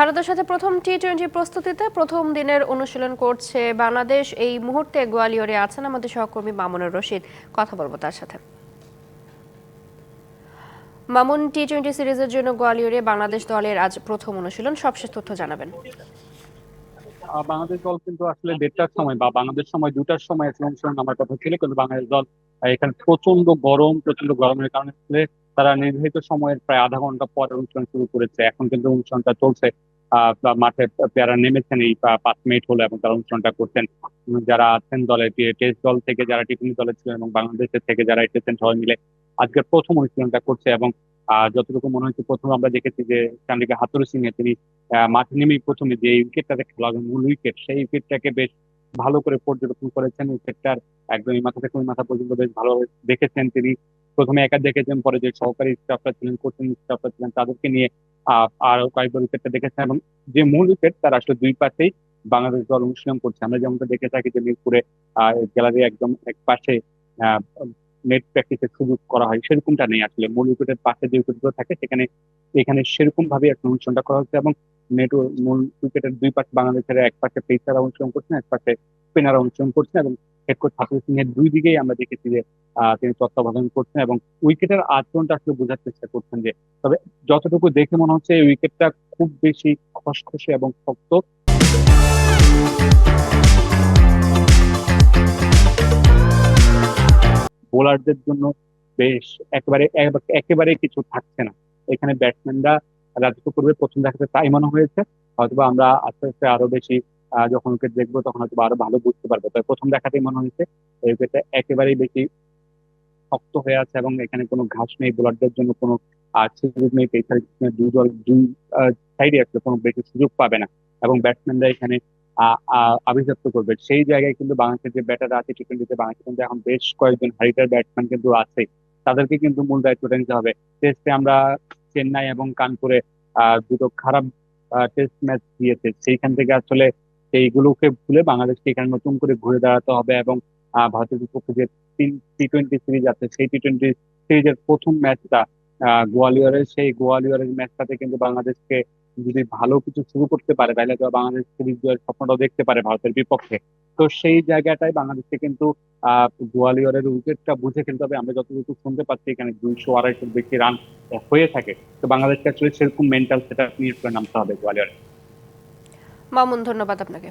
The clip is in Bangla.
ভারতের সাথে প্রথম টি টোয়েন্টি প্রস্তুতিতে প্রথম দিনের অনুশীলন করছে বাংলাদেশ। এই মুহূর্তে গোয়ালিয়রে আছেন আমাদের সহকর্মী মামুনুর রশিদ। কথা বলব তার সাথে। মামুন টি টোয়েন্টি সিরিজের জন্য গোয়ালিয়রে বাংলাদেশ দলের আজ প্রথম অনুশীলন। সবশেষ তথ্য জানাবেন। বাংলাদেশ দল কিন্তু আসলে দেড়টার সময় বা বাংলাদেশ সময় দুটার সময় অনুশীলন নামার কথা ছিল, কিন্তু বাংলাদেশ দল এখানে প্রচণ্ড গরম প্রচণ্ড গরমের কারণে তারা নির্ধারিত সময়ের প্রায় আধা ঘণ্টা পর অনুশীলন শুরু করেছে। এখন কিন্তু অনুশীলনটা চলছে। মাঠে যারা নেমেছেন এই পাঁচ মিনিট হলো এবং তারা অনুশীলনটা করছেন যারা আছেন দলে টেস্ট দল থেকে যারা টি টোয়েন্টি দলে ছিলেন এবং বাংলাদেশের থেকে যারা এসেছেন সবাই মিলে আজকে প্রথম অনুশীলনটা করছে এবং যতটুকু মনে হচ্ছে প্রথম আমরা দেখেছি যে চান্ডিকা হাতুর সিং এ তিনি মাঠে নেমেই প্রথমে যে উইকেটটাতে খেলা হবে, মূল উইকেট, সেই উইকেটটাকে বেশ ভালো করে পর্যবেক্ষণ করেছেন। উইকেটটার একদম এই মাথা থেকে ওই মাথা পর্যন্ত বেশ ভালো দেখেছেন তিনি। প্রথমে একা দেখেছেন পরে যে সহকারী স্টাফরা ছিলেন কোচিং স্টাফরা ছিলেন, তাদেরকে নিয়ে আরও কয়েকবার উইকেটটা দেখেছেন এবং যে মূল উইকেট তার আসলে দুই পাশেই বাংলাদেশ দল অনুশীলন করছে। আমরা যেমনটা দেখে থাকি যে মিরপুরে গ্যালারি একদম এক পাশে নেট প্র্যাকটিসের সুযোগ করা হয়, সেরকমটা নেই আসলে। মূল উইকেটের পাশে যে উইকেটগুলো থাকে, সেখানে, এখানে সেরকম ভাবে একটা অনুষ্ঠানটা করা হচ্ছে এবং নেট মূল উইকেটের দুই পাশে বাংলাদেশের এক পাশে পেসার অনুশীলন করছেন, এক পাশে স্পিনার অনুশীলন করছেন এবং হেড কোচ সিং এর দুই দিকেই আমরা দেখেছি যে তিনি তত্ত্বাবধান করছেন এবং উইকেটের আচরণটা আসলে বোঝার চেষ্টা করছেন যে, তবে যতটুকু দেখে মনে হচ্ছে এই উইকেটটা খুব বেশি খসখসে এবং শক্ত। বোলারদের জন্য বেশ একেবারে একেবারে কিছু থাকছে না। এখানে ব্যাটসম্যানরা রাজত্ব করবে প্রথম দেখাতে তাই মনে হয়েছে। হয়তোবা আমরা আস্তে আস্তে আরও বেশি যখন উইকেট দেখব তখন হয়তো আরও ভালো বুঝতে পারব। তবে প্রথম দেখাতেই মনে হয়েছে এই একেবারেই বেশি শক্ত হয়ে আছে এবং এখানে কোনো ঘাস নেই বোলারদের জন্য কোনো সুযোগ নেই পেসার দুই দল দুই সাইডে আসলে কোনো বেশি সুযোগ পাবে না এবং ব্যাটসম্যানরা এখানে আভিজাত্য করবে। সেই জায়গায় কিন্তু বাংলাদেশের যে ব্যাটার আছে টি টোয়েন্টিতে বাংলাদেশে কিন্তু এখন বেশ কয়েকজন হারিটার ব্যাটসম্যান কিন্তু আছে। তাদেরকে কিন্তু মূল দায়িত্বটা নিতে হবে। টেস্টে আমরা চেন্নাই এবং কানপুরে দুটো খারাপ টেস্ট ম্যাচ দিয়েছে। সেইখান থেকে আসলে সেইগুলোকে ভুলে বাংলাদেশকে এখানে নতুন করে ঘুরে দাঁড়াতে হবে এবং ভারতের বিপক্ষে যে তিন টি টোয়েন্টি সিরিজ আছে, সেই টি টোয়েন্টি সিরিজের প্রথম ম্যাচটা গোয়ালিয়রের সেই গোয়ালিয়রের ম্যাচটাতে কিন্তু বাংলাদেশকে যদি ভালো কিছু শুরু করতে পারে, তাহলে তো বাংলাদেশ সিরিজ জয়ের স্বপ্নটাও দেখতে পারে ভারতের বিপক্ষে। তো সেই জায়গাটায় বাংলাদেশকে কিন্তু আহ গোয়ালিয়রের উইকেটটা বুঝে খেলতে হবে। আমরা যতটুকু শুনতে পাচ্ছি, এখানে দুইশো আড়াইশোর বেশি রান হয়ে থাকে। তো বাংলাদেশকে আসলে সেরকম মেন্টাল সেটা নিয়ে নামতে হবে গোয়ালিয়রে মামুন ধন্যবাদ আপনাকে।